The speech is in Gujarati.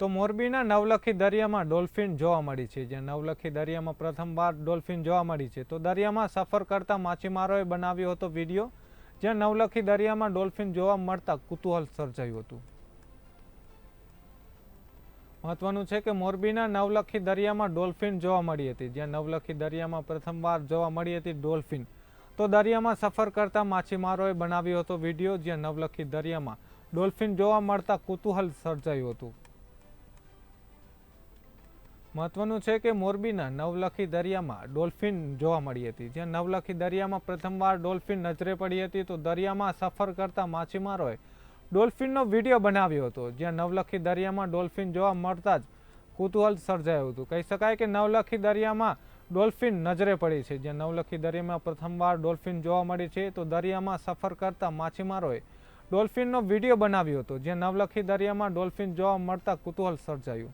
તો મોરબીના નવલખી દરિયામાં ડોલ્ફિન જોવા મળી છે જ્યાં નવલખી દરિયામાં પ્રથમવાર ડોલ્ફિન જોવા મળી છે. તો દરિયામાં સફર કરતા માછીમારોએ બનાવ્યો હતો વીડિયો, જ્યાં નવલખી દરિયામાં ડોલ્ફિન જોવા મળતા કુતૂહલ સર્જાયું હતું. મહત્વનું છે કે મોરબીના નવલખી દરિયામાં ડોલ્ફિન જોવા મળી હતી, જ્યાં નવલખી દરિયામાં પ્રથમવાર જોવા મળી હતી ડોલ્ફિન. તો દરિયામાં સફર કરતા માછીમારોએ બનાવ્યો હતો વીડિયો, જ્યાં નવલખી દરિયામાં ડોલ્ફિન જોવા મળતા કુતૂહલ સર્જાયું હતું. મહત્વનું છે કે મોરબીના નવલખી દરિયામાં ડોલ્ફિન જોવા મળી હતી. જ્યાં નવલખી દરિયામાં પ્રથમવાર ડોલ્ફિન નજરે પડી હતી, તો દરિયામાં સફર કરતા માછીમારોએ ડોલ્ફિનનો વીડિયો બનાવ્યો હતો, જ્યાં નવલખી દરિયામાં ડોલ્ફિન જોવા મળતા જ કુતૂહલ સર્જાયું હતું. કહી શકાય કે નવલખી દરિયામાં ડોલ્ફિન નજરે પડી છે. જ્યાં નવલખી દરિયામાં પ્રથમવાર ડોલ્ફિન જોવા મળી છે, તો દરિયામાં સફર કરતા માછીમારોએ ડોલ્ફિનનો વીડિયો બનાવ્યો હતો, જ્યાં નવલખી દરિયામાં ડોલ્ફિન જોવા મળતા કુતૂહલ સર્જાયું.